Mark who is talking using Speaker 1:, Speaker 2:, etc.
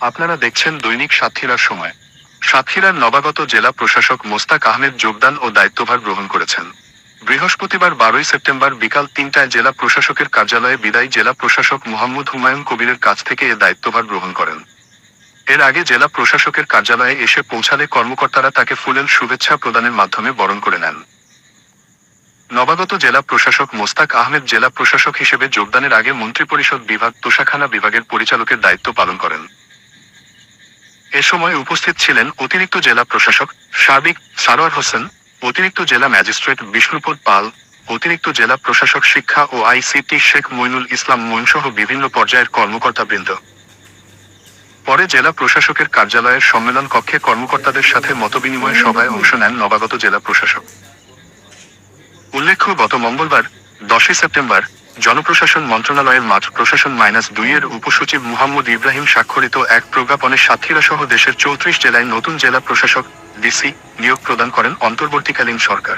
Speaker 1: আপনারা দেখছেন দৈনিক সাতক্ষীরার সময়। সাতক্ষীরার নবাগত জেলা প্রশাসক মোস্তাক আহমেদ যোগদান ও দায়িত্বভার গ্রহণ করেছেন। বৃহস্পতিবার বারোই সেপ্টেম্বর বিকাল তিনটায় জেলা প্রশাসকের কার্যালয়ে বিদায়ী জেলা প্রশাসক মোহাম্মদ হুমায়ুন কবিরের কাছ থেকে এ দায়িত্বভার গ্রহণ করেন। এর আগে জেলা প্রশাসকের কার্যালয়ে এসে পৌঁছালে কর্মকর্তারা তাকে ফুলেল শুভেচ্ছা প্রদানের মাধ্যমে বরণ করে নেন। নবাগত জেলা প্রশাসক মোস্তাক আহমেদ জেলা প্রশাসক হিসেবে যোগদানের আগে মন্ত্রিপরিষদ বিভাগ তোষাখানা বিভাগের পরিচালকের দায়িত্ব পালন করেন। এ সময় উপস্থিত ছিলেন অতিরিক্ত জেলা প্রশাসক সার্বিক সারোয়ার হোসেন, অতিরিক্ত জেলা ম্যাজিস্ট্রেট বিষ্ণুপদ পাল, অতিরিক্ত জেলা প্রশাসক শিক্ষা ও আইসিটি শেখ মইনুল ইসলাম মইনসহ বিভিন্ন পর্যায়ের কর্মকর্তাবৃন্দ। পরে জেলা প্রশাসকের কার্যালয়ের সম্মেলন কক্ষে কর্মকর্তাদের সাথে মতবিনিময় সভায় অংশ নেন নবাগত জেলা প্রশাসক। উল্লেখ্য, গত মঙ্গলবার, দশই সেপ্টেম্বর জনপ্রশাসন মন্ত্রণালয়ের মাঠ প্রশাসন মাইনাস দুই এর উপসচিব মুহাম্মদ ইব্রাহিম স্বাক্ষরিত এক প্রজ্ঞাপনে সাতক্ষীরা সহ দেশের চৌত্রিশ জেলায় নতুন জেলা প্রশাসক ডিসি নিয়োগ প্রদান করেন অন্তর্বর্তীকালীন সরকার।